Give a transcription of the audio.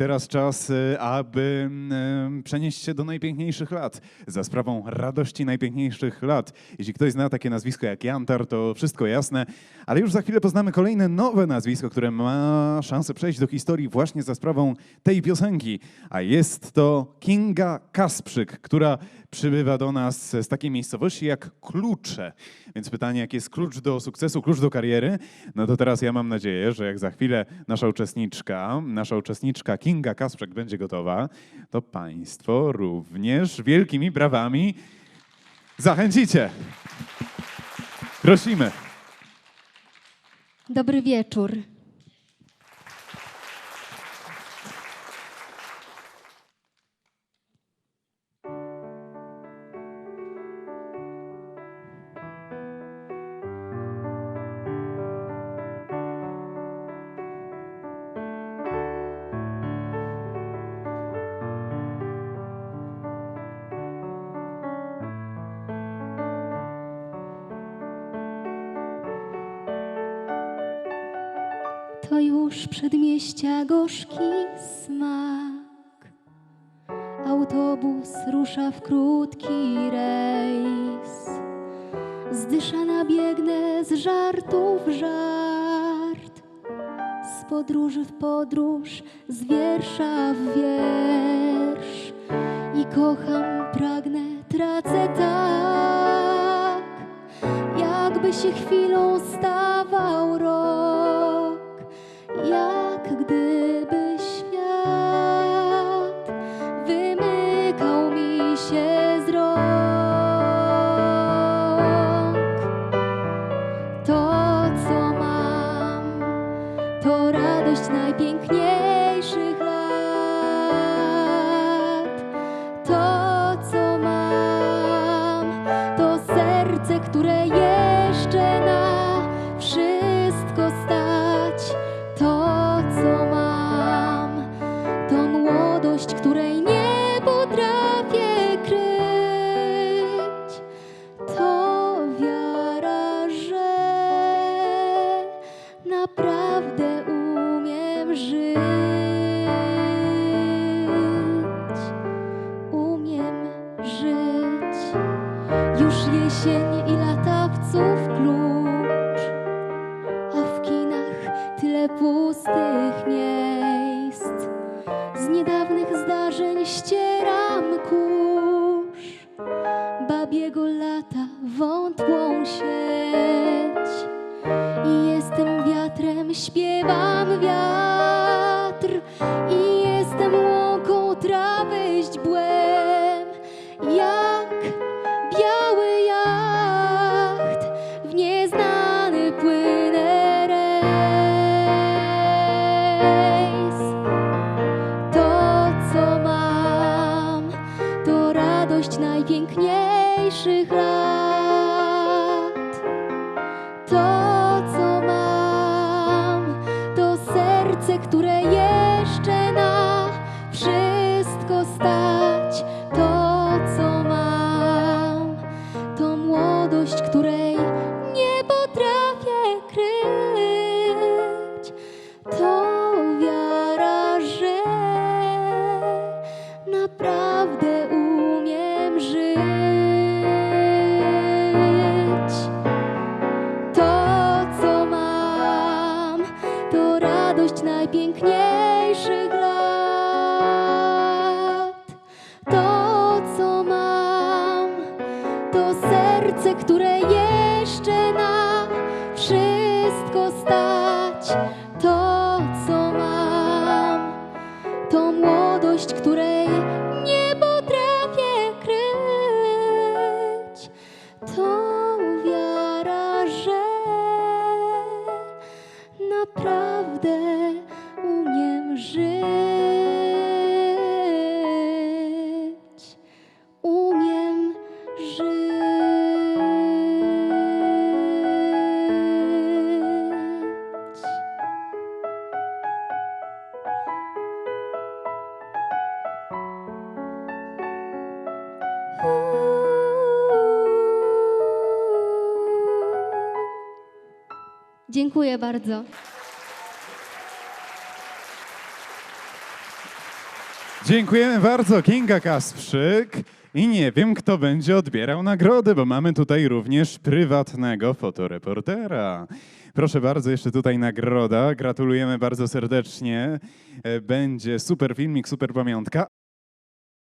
Teraz czas, y, aby y, przenieść się do najpiękniejszych lat. Za sprawą radości najpiękniejszych lat. Jeśli ktoś zna takie nazwisko jak Jantar, to wszystko jasne. Ale już za chwilę poznamy kolejne nowe nazwisko, które ma szansę przejść do historii właśnie za sprawą tej piosenki. A jest to Kinga Kasprzyk, która przybywa do nas z takiej miejscowości jak Klucze. Więc pytanie, jaki jest klucz do sukcesu, klucz do kariery? No to teraz ja mam nadzieję, że jak za chwilę nasza uczestniczka, nasza uczestniczka Kinga Kasprzyk będzie gotowa, to Państwo również wielkimi brawami zachęcicie. Prosimy. Dobry wieczór. To już przedmieścia gorzki smak. Autobus rusza w krótki rejs. Zdyszana biegnę z żartu w żart. Z podróży w podróż, z wiersza w wiersz. I kocham, pragnę, tracę tak. Jakby się chwilą stawał rok, się jesień i latawców klucz, a w kinach tyle pustych miejsc. Z niedawnych zdarzeń ścieram kurz, babiego lata wątłą sieć. I jestem wiatrem, śpiewam wiatr, radość najpiękniejszych lat. To, To, co mam, to radość najpiękniejszych lat. To, co mam, to serce, które jeszcze na wszystko stać. Dziękuję bardzo. Dziękujemy bardzo, Kinga Kasprzyk. I nie wiem, kto będzie odbierał nagrodę, bo mamy tutaj również prywatnego fotoreportera. Proszę bardzo, jeszcze tutaj nagroda. Gratulujemy bardzo serdecznie. E, Będzie super filmik, super pamiątka.